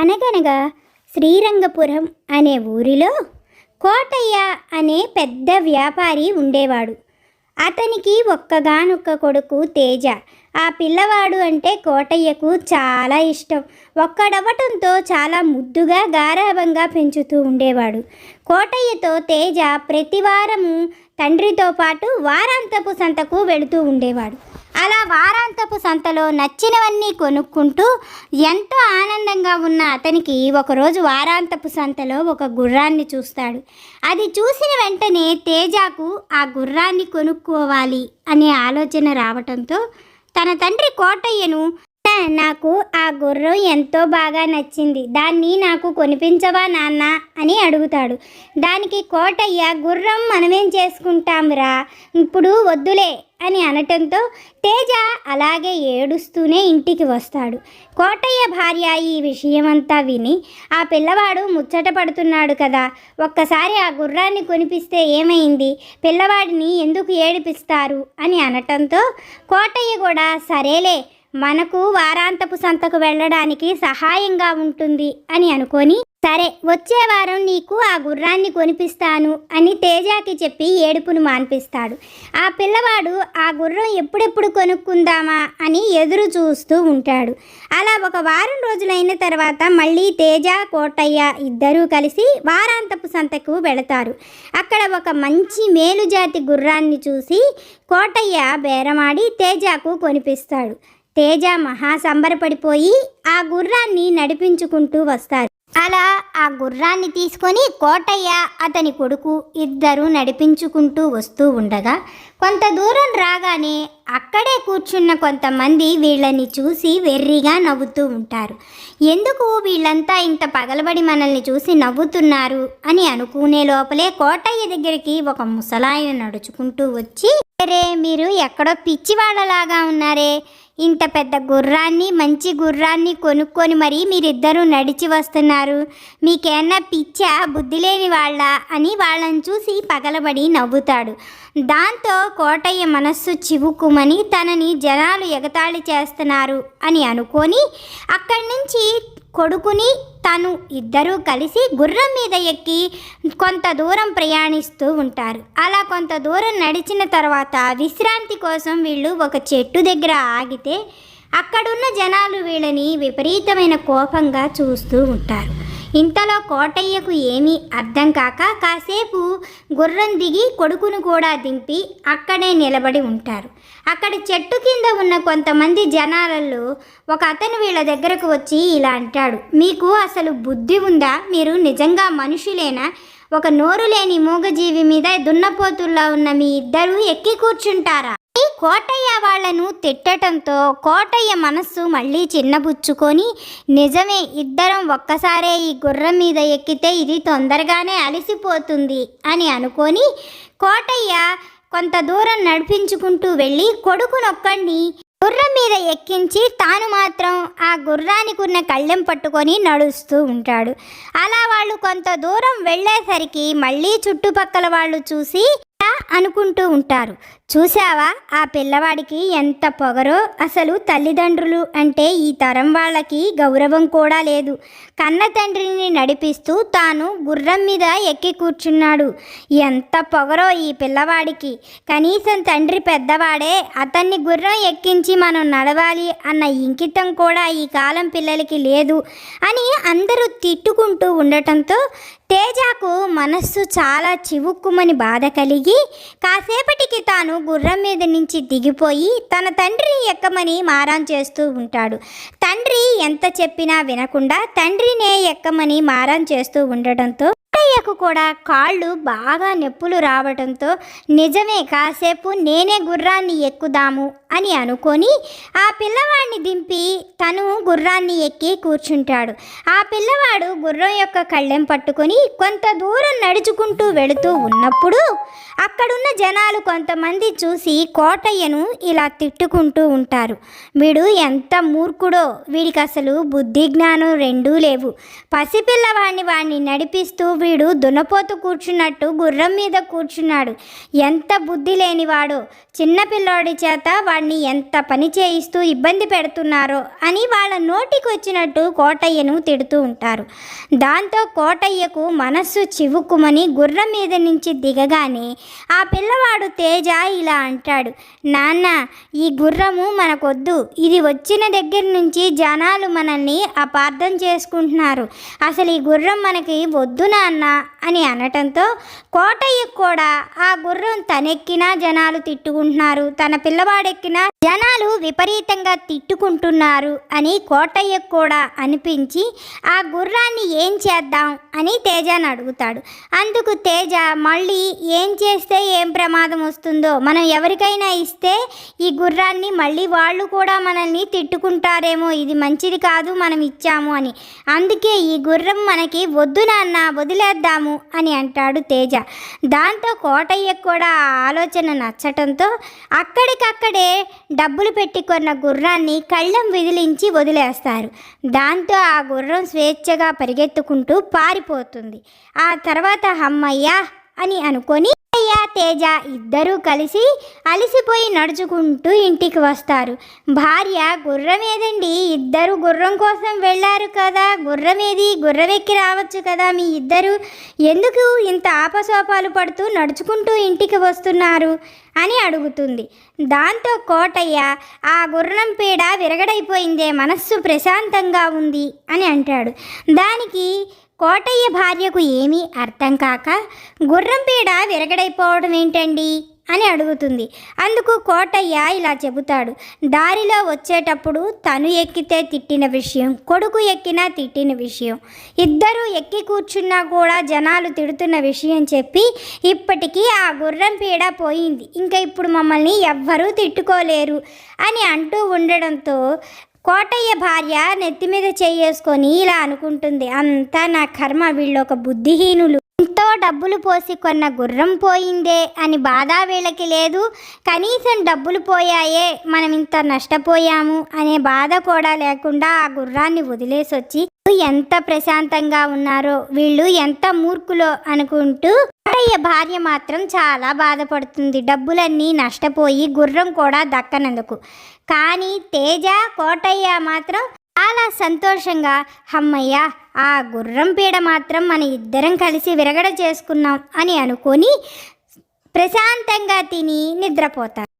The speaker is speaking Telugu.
అనగనగా శ్రీరంగపురం అనే ఊరిలో కోటయ్య అనే పెద్ద వ్యాపారి ఉండేవాడు. అతనికి ఒక్కగానొక్క కొడుకు తేజ. ఆ పిల్లవాడు అంటే కోటయ్యకు చాలా ఇష్టం. ఒక్కడవటంతో చాలా ముద్దుగా గారాభంగా పెంచుతూ ఉండేవాడు. కోటయ్యతో తేజ ప్రతివారము తండ్రితో పాటు వారాంతపు సంతకు వెళుతూ ఉండేవాడు. అలా వారాంతపు సంతలో నచ్చినవన్నీ కొనుక్కుంటూ ఎంతో ఆనందంగా ఉన్న అతనికి ఒకరోజు వారాంతపు సంతలో ఒక గుర్రాన్ని చూస్తాడు. అది చూసిన వెంటనే తేజాకు ఆ గుర్రాన్ని కొనుక్కోవాలి అనే ఆలోచన రావటంతో తన తండ్రి కోటయ్యను నాకు ఆ గుర్రం ఎంతో బాగా నచ్చింది. దాన్ని నాకు కొనిపించవా నాన్న అని అడుగుతాడు. దానికి కోటయ్య గుర్రం మనమేం చేసుకుంటాంరా? ఇప్పుడు వద్దులే అని అనటంతో తేజ అలాగే ఏడుస్తూనే ఇంటికి వస్తాడు. కోటయ్య భార్య ఈ విషయమంతా విని ఆ పిల్లవాడు ముచ్చట పడుతున్నాడు కదా. ఒక్కసారి ఆ గుర్రాన్ని కొనిపిస్తే ఏమైంది? పిల్లవాడిని ఎందుకు ఏడిపిస్తారు? అని అనటంతో కోటయ్య కూడా సరేలే మనకు వారాంతపు సంతకు వెళ్ళడానికి సహాయంగా ఉంటుంది అని అనుకొని సరే వచ్చే వారం నీకు ఆ గుర్రాన్ని కొనిపిస్తాను అని తేజాకి చెప్పి ఏడుపును మాన్పిస్తాడు. ఆ పిల్లవాడు ఆ గుర్రం ఎప్పుడెప్పుడు కొనుక్కుందామా అని ఎదురు చూస్తూ ఉంటాడు. అలా ఒక వారం రోజులైన తర్వాత మళ్ళీ తేజ కోటయ్య ఇద్దరూ కలిసి వారాంతపు సంతకు వెళతారు. అక్కడ ఒక మంచి మేలుజాతి గుర్రాన్ని చూసి కోటయ్య బేరమాడి తేజాకు కొనిపిస్తాడు. తేజ మహా సంబరపడిపోయి ఆ గుర్రాన్ని నడిపించుకుంటూ వస్తారు. అలా ఆ గుర్రాన్ని తీసుకొని కోటయ్య అతని కొడుకు ఇద్దరు నడిపించుకుంటూ వస్తూ ఉండగా కొంత దూరం రాగానే అక్కడే కూర్చున్న కొంతమంది వీళ్ళని చూసి వెర్రిగా నవ్వుతూ ఉంటారు. ఎందుకు వీళ్ళంతా ఇంత పగలబడి మనల్ని చూసి నవ్వుతున్నారు అని అనుకునే లోపలే కోటయ్య దగ్గరికి ఒక ముసలాయన నడుచుకుంటూ వచ్చి రే మీరు ఎక్కడో పిచ్చివాళ్ళలాగా ఉన్నారే. ఇంత పెద్ద గుర్రాన్ని మంచి గుర్రాన్ని కొనుక్కొని మరి మీరిద్దరూ నడిచి వస్తున్నారు. మీకేమన్నా పిచ్చా బుద్ధి లేని వాళ్ళ అని వాళ్ళని చూసి పగలబడి నవ్వుతాడు. దాంతో కోటయ్య మనస్సు చివుకుమని తనని జనాలు ఎగతాళి చేస్తున్నారు అని అనుకొని అక్కడి నుంచి కొడుకుని తను ఇద్దరూ కలిసి గుర్రం మీద ఎక్కి కొంత దూరం ప్రయాణిస్తూ ఉంటారు. అలా కొంత దూరం నడిచిన తర్వాత విశ్రాంతి కోసం వీళ్ళు ఒక చెట్టు దగ్గర ఆగితే అక్కడున్న జనాలు వీళ్ళని విపరీతమైన కోపంగా చూస్తూ ఉంటారు. ఇంతలో కోటయ్యకు ఏమీ అర్థం కాక కాసేపు గుర్రం దిగి కొడుకును కూడా దింపి అక్కడే నిలబడి ఉంటారు. అక్కడ చెట్టు కింద ఉన్న కొంతమంది జనాలలో ఒక అతను వీళ్ళ దగ్గరకు వచ్చి ఇలా అంటాడు మీకు అసలు బుద్ధి ఉందా? మీరు నిజంగా మనుషులేనా? ఒక నోరు లేని మూగజీవి మీద దున్నపోతుల్లా ఉన్న మీ ఇద్దరు ఎక్కి కూర్చుంటారా? కోటయ్య వాళ్ళను తిట్టడంతో కోటయ్య మనస్సు మళ్ళీ చిన్నబుచ్చుకొని నిజమే ఇద్దరం ఒక్కసారే ఈ గుర్రం మీద ఎక్కితే ఇది తొందరగానే అలసిపోతుంది అని అనుకొని కోటయ్య కొంత దూరం నడిపించుకుంటూ వెళ్ళి కొడుకునొక్కడిని గుర్రం మీద ఎక్కించి తాను మాత్రం ఆ గుర్రానికి ఉన్న కళ్ళెం పట్టుకొని నడుస్తూ ఉంటాడు. అలా వాళ్ళు కొంత దూరం వెళ్ళేసరికి మళ్ళీ చుట్టుపక్కల వాళ్ళు చూసి అనుకుంటూ ఉంటారు. చూసావా ఆ పిల్లవాడికి ఎంత పొగరో అసలు తల్లిదండ్రులు అంటే ఈ తరం వాళ్ళకి గౌరవం కూడా లేదు. కన్న తండ్రిని నడిపిస్తూ తాను గుర్రం మీద ఎక్కి కూర్చున్నాడు. ఎంత పొగరో ఈ పిల్లవాడికి. కనీసం తండ్రి పెద్దవాడే అతన్ని గుర్రం ఎక్కించి మనం నడవాలి అన్న ఇంకితం కూడా ఈ కాలం పిల్లలకి లేదు అని అందరూ తిట్టుకుంటూ ఉండటంతో తేజాకు మనస్సు చాలా చివుక్కుమని బాధ కలిగి కాసేపటికి తాను గుర్రం మీద నుంచి దిగిపోయి తన తండ్రిని ఎక్కమని మారం చేస్తూ ఉంటాడు. తండ్రి ఎంత చెప్పినా వినకుండా తండ్రినే ఎక్కమని మారం చేస్తూ ఉండటంతో కోటయ్యకు కూడా కాళ్ళు బాగా నొప్పులు రావడంతో నిజమే కాసేపు నేనే గుర్రాన్ని ఎక్కుదాము అని అనుకొని ఆ పిల్లవాడిని దింపి తను గుర్రాన్ని ఎక్కి కూర్చుంటాడు. ఆ పిల్లవాడు గుర్రం యొక్క కళ్ళెం పట్టుకొని కొంత దూరం నడుచుకుంటూ వెళుతూ ఉన్నప్పుడు అక్కడున్న జనాలు కొంతమంది చూసి కోటయ్యను ఇలా తిట్టుకుంటూ ఉంటారు. వీడు ఎంత మూర్ఖుడో వీడికి అసలు బుద్ధి జ్ఞానం రెండూ లేవు. పసిపిల్లవాడిని వాడిని నడిపిస్తూ వీడు దున్నపోతు కూర్చున్నట్టు గుర్రం మీద కూర్చున్నాడు. ఎంత బుద్ధి లేనివాడో. చిన్నపిల్లోడి చేత వాడిని ఎంత పని చేయిస్తూ ఇబ్బంది పెడుతున్నారో అని వాళ్ళ నోటికి వచ్చినట్టు కోటయ్యను తిడుతూ ఉంటారు. దాంతో కోటయ్యకు మనస్సు చివుక్కుమని గుర్రం మీద నుంచి దిగగానే ఆ పిల్లవాడు తేజ ఇలా అంటాడు. నాన్న ఈ గుర్రము మనకొద్దు. ఇది వచ్చిన దగ్గర నుంచి జనాలు మనల్ని అపార్థం చేసుకుంటున్నారు. అసలు ఈ గుర్రం మనకి వద్దు నాన్న. అని అనటంతో కోటయ్యకు కూడా ఆ గుర్రం తనెక్కినా జనాలు తిట్టుకుంటున్నారు. తన పిల్లవాడెక్కినా జనాలు విపరీతంగా తిట్టుకుంటున్నారు అని కోటయ్య కూడా అనిపించి ఆ గుర్రాన్ని ఏం చేద్దాం? అని తేజాను అడుగుతాడు. అందుకు తేజ మళ్ళీ ఏం చేస్తే ఏం ప్రమాదం వస్తుందో మనం ఎవరికైనా ఇస్తే ఈ గుర్రాన్ని మళ్ళీ వాళ్ళు కూడా మనల్ని తిట్టుకుంటారేమో ఇది మంచిది కాదు మనం ఇచ్చాము అని. అందుకే ఈ గుర్రం మనకి వద్దు నాన్న చేద్దాము అని అంటాడు తేజ. దాంతో కోటయ్య కూడా ఆలోచన నచ్చటంతో అక్కడికక్కడే డబ్బులు పెట్టి కొన్న గుర్రాన్ని కళ్ళం విదిలించి వదిలేస్తారు. దాంతో ఆ గుర్రం స్వేచ్ఛగా పరిగెత్తుకుంటూ పారిపోతుంది. ఆ తర్వాత అమ్మయ్యా అని అనుకొని తేజ ఇద్దరూ కలిసి అలసిపోయి నడుచుకుంటూ ఇంటికి వస్తారు. భార్య గుర్రం ఏదండి ఇద్దరు గుర్రం కోసం వెళ్ళారు కదా. గుర్రమేది? ఏది ఎక్కి రావచ్చు కదా మీ ఇద్దరు. ఎందుకు ఇంత ఆపసోపాలు పడుతూ నడుచుకుంటూ ఇంటికి వస్తున్నారు? అని అడుగుతుంది. దాంతో కోటయ్య ఆ గుర్రం పీడ విరగడైపోయిందే. మనస్సు ప్రశాంతంగా ఉంది అని అంటాడు. దానికి కోటయ్య భార్యకు ఏమీ అర్థం కాక గుర్రం పీడ విరగడైపోవడం ఏంటండి? అని అడుగుతుంది. అందుకు కోటయ్య ఇలా చెబుతాడు. దారిలో వచ్చేటప్పుడు తను ఎక్కితే తిట్టిన విషయం కొడుకు ఎక్కినా తిట్టిన విషయం ఇద్దరూ ఎక్కి కూర్చున్నా కూడా జనాలు తిడుతున్న విషయం చెప్పి ఇప్పటికీ ఆ గుర్రం పీడ పోయింది. ఇంకా ఇప్పుడు మమ్మల్ని ఎవ్వరూ తిట్టుకోలేరు అని అంటూ ఉండడంతో కోటయ్య భార్య నెత్తి మీద చేసుకొని ఇలా అనుకుంటుంది అంతా నా కర్మ వీళ్ళు ఒక బుద్ధిహీనులు. ఎంతో డబ్బులు పోసి కొన్న గుర్రం పోయిందే అని బాధ వీళ్ళకి లేదు. కనీసం డబ్బులు పోయాయే మనం ఇంత నష్టపోయాము అనే బాధ కూడా లేకుండా ఆ గుర్రాన్ని వదిలేసి వీళ్ళు ఎంత ప్రశాంతంగా ఉన్నారో వీళ్ళు ఎంత మూర్ఖులో అనుకుంటూ కోటయ్య భార్య మాత్రం చాలా బాధపడుతుంది. డబ్బులన్నీ నష్టపోయి గుర్రం కూడా దక్కనందుకు. కానీ తేజ కోటయ్య మాత్రం చాలా సంతోషంగా అమ్మయ్య ఆ గుర్రం పీడ మాత్రం మన ఇద్దరం కలిసి విరగడ చేసుకున్నాం అని అనుకొని ప్రశాంతంగా తిని నిద్రపోతారు.